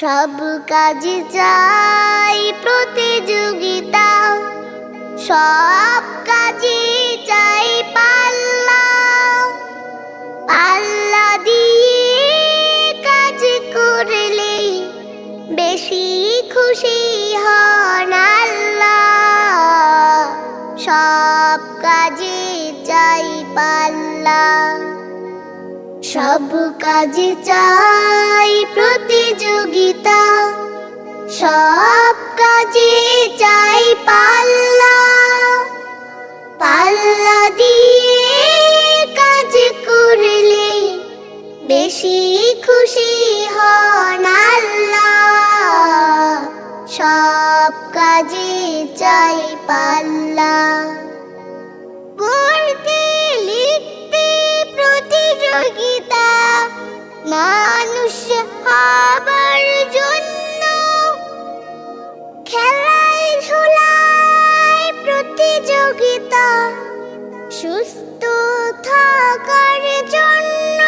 সব কাজে চাই প্রতিযোগিতা। সব কাজে চাই পাল্লা। পাল্লা দিয়ে কাজ করলে বেশি খুশি হন সব কাজে চাই পাল্লা। সব কাজে চাই প্রতিযোগিতা কাজে চাই পাল্লা পাল্লা দিয়ে কাজ করলে বেশি খুশি হন প্রতিযোগিতা সুস্থ থাকার জন্য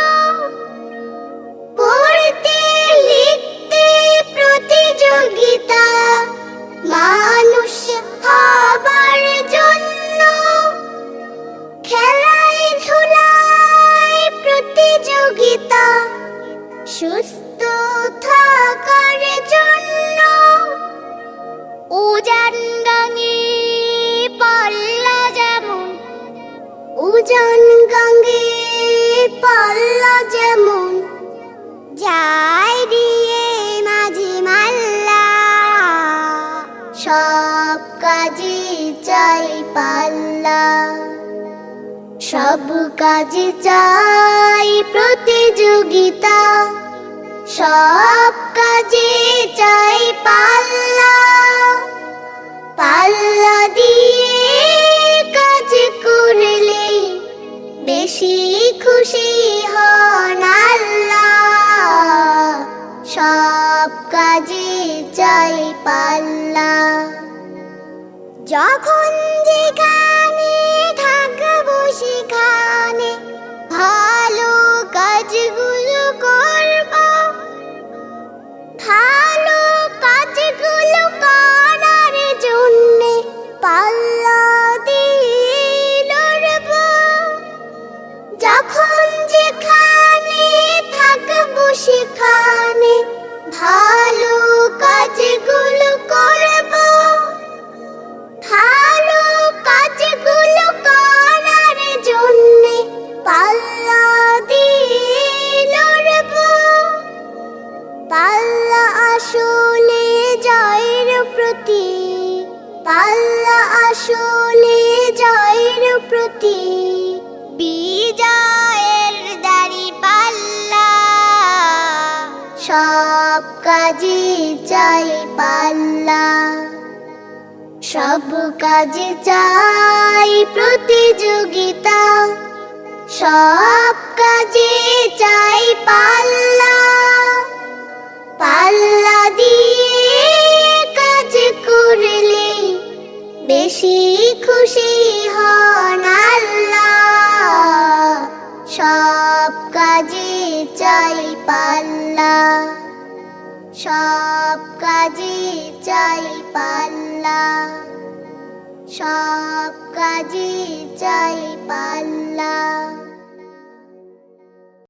পড়তে লিখতে প্রতিযোগিতা, মানুষ হবার জন্য খেলায় ধুলায় প্রতিযোগিতা, সুস্থ থাকার জন্য উজান গাঙে উজান গাঙ্গে পাল্লা যেমন যায় দিয়ে মাঝে মাল্লা। সব কাজে চাই পাল্লা। সব কাজে চাই প্রতিযোগিতা। সব কাজে চাই পাল্লা। পাল্লা দিয়ে চাই পাল্লা। যখন যেখানে থাকব সেখানে আসলে জয়ের প্রতি বিজয়ের দাড়ি পাল্লা। সব কাজে চাই পাল্লা। সব কাজে চাই প্রতিযোগিতা। সব কাজে চাই পাল্লা। বেশি খুশি হন আল্লাহ। সব কাজে চাই পাল্লা। সব কাজে চাই পাল্লা। সব কাজে চাই পাল্লা।